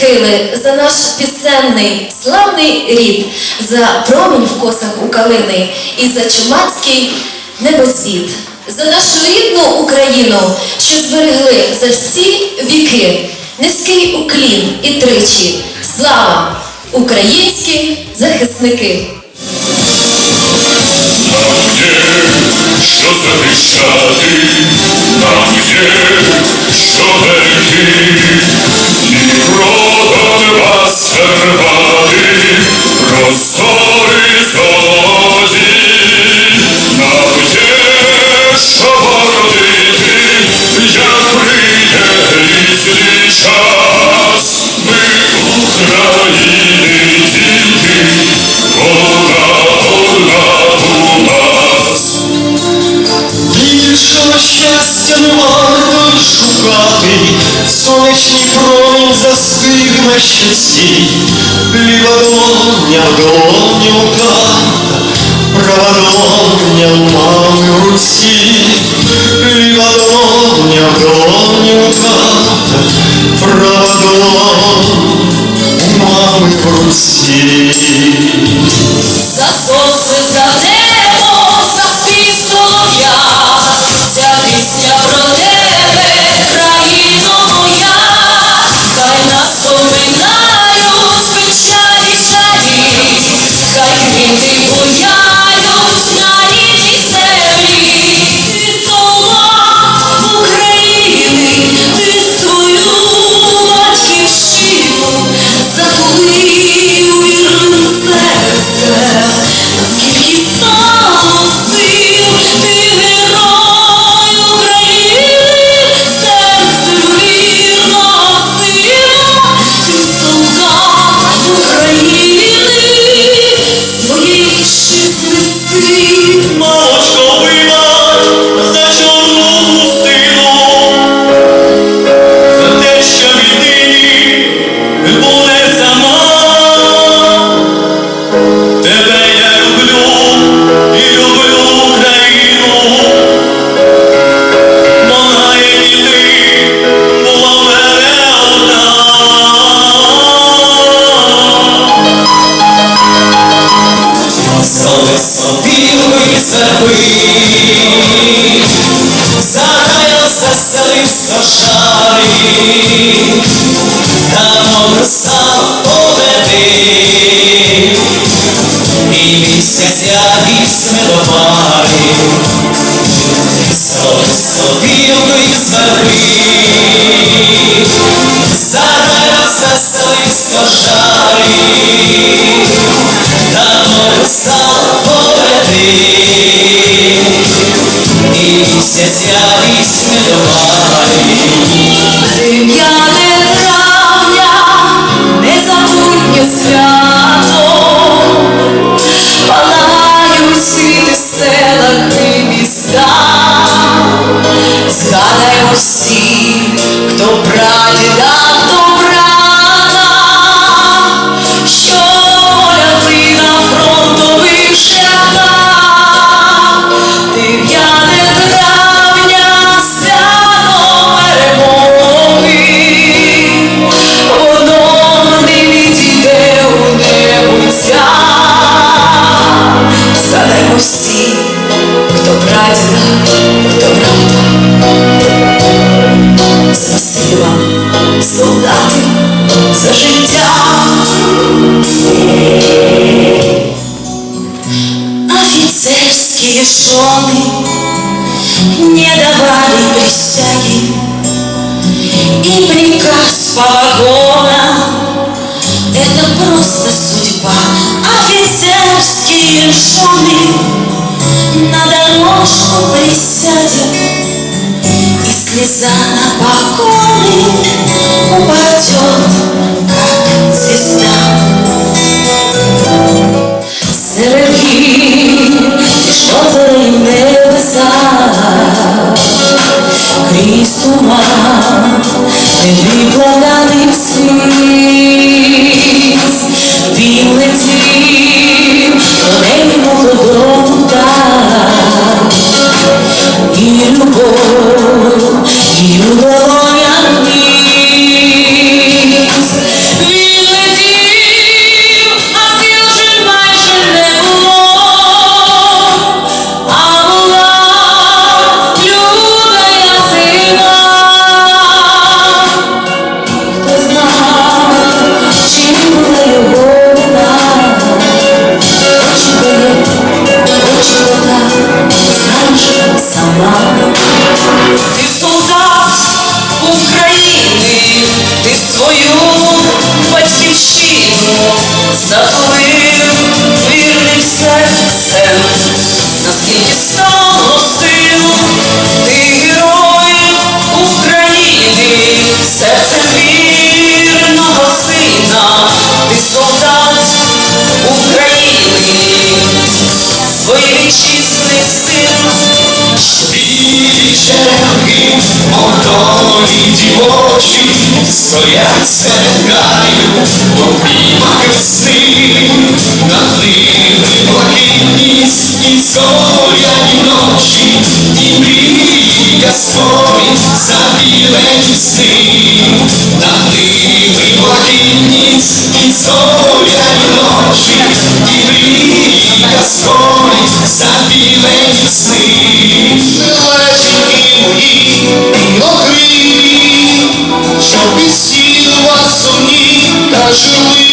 Схили, за наш пісенний славний рід, за промінь в косах у калини і за чумацький небосвіт, за нашу рідну Україну, що зберегли за всі віки, низький уклін і тричі. Слава! Українські захисники! Нам є, що захищати, нам є, що щастя не варто й шукати, сонячний промінь застиг на щасті, ліва долоня в долоні у тата, права долоня в мами в руці, ліва долоня в долоні у тата, права долоня у мами в руці. І місяця вісьми пари, Соли собі висади, Заграється селисько шарі, Там розстав поведи, І місяця вісьми пари. И приказ по вагонам — это просто судьба. Офицерские жены на дорожку присядет, И слеза на поконы упадет, как звезда. Серед що туман, невикладаних сліз, серед краю, в обіймах весни, над ними блакитні і зоряні ночі, і мрії ясної забілені сни, над ними блакитні і зоряні ночі, і мрії ясної забілені сни. Лежики мої жили,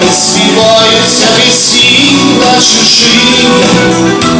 не співаються пісні на чужі.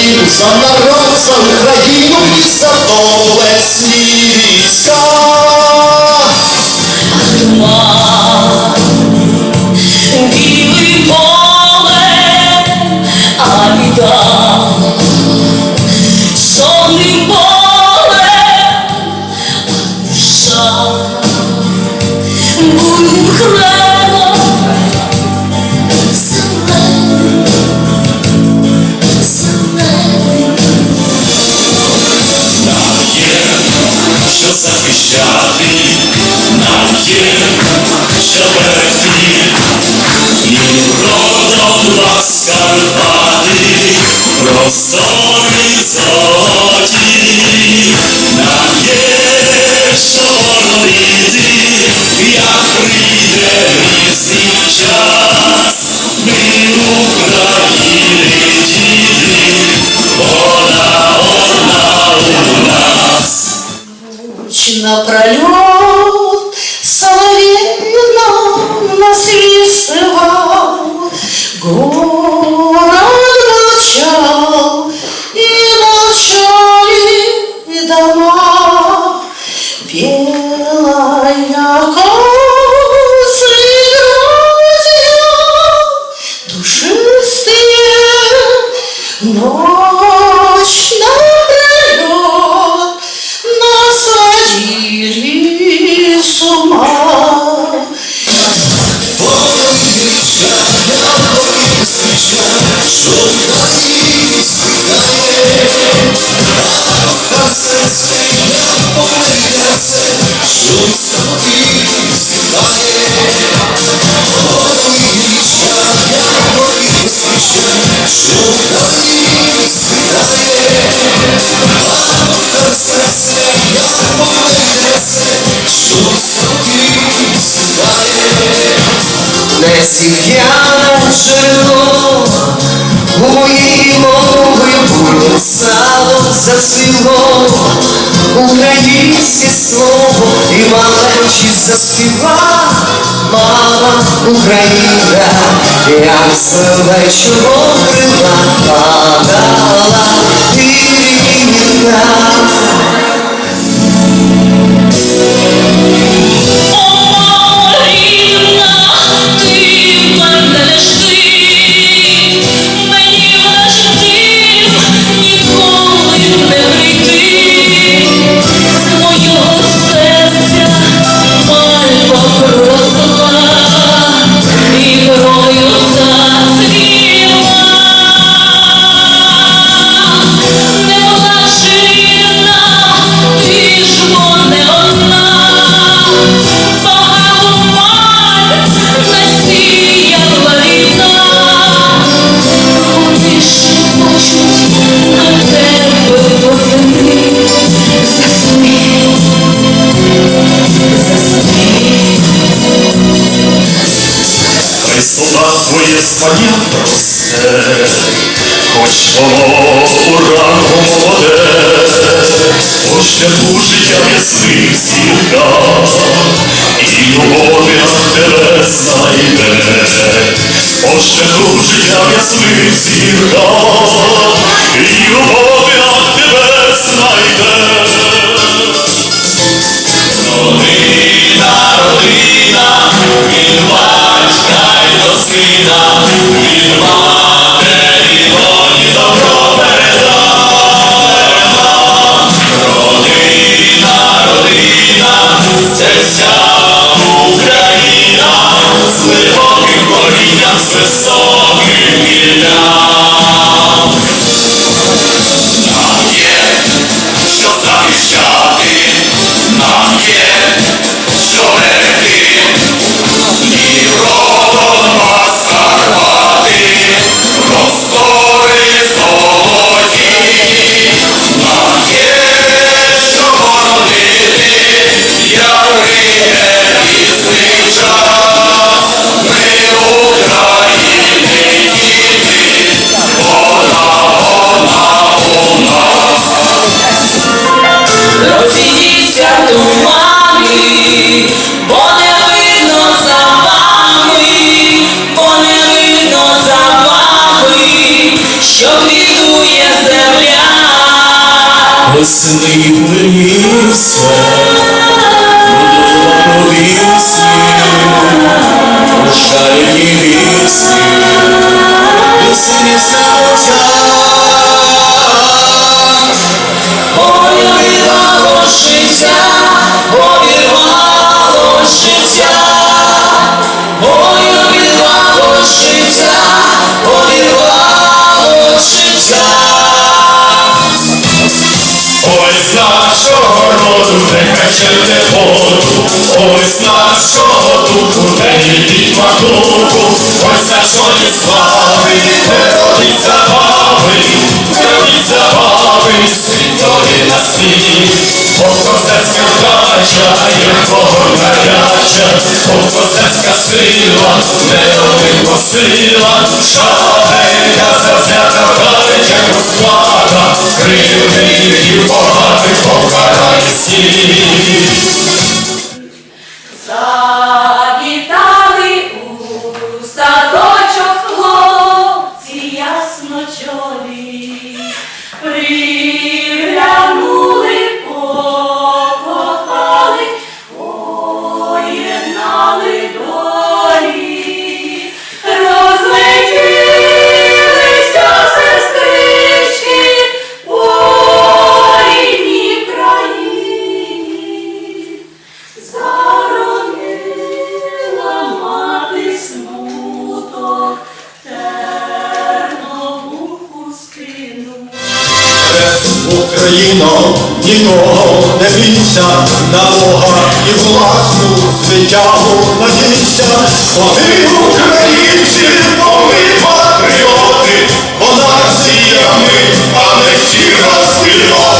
Україну, за народ, за Україну за доблесні війська. Сім'яне джерело, у моїй мови було сало зацвіло, українське слово і малечі заспіва, мама Україна, як з вечором крила падала війна. О, Поласує спання просе, хоч воно у ранку молоде, Хоч не дуже я ясних сілках, і любові на тебе знайде, Хоч не дуже я ясних сілках, і любові на тебе знайде. Весни мрійся, Будова повісні, Ошарені вісні, Весні Ой, нашого роду, не качайте воду, ось нашого духу, не від макуху, ось нашої слави, не робіть забави, не робіть забави, на світ. Козацька вдача, є кого гаряча, козацька сила, неодино сила, шабелька завзята гаряча розплата, кривих і поганих покарає світ. Україно, нікого не бійся, на Бога і власну звитягу надійся. Вони українці, бо ми патріоти, бо нація ми, а не всі розпільоти.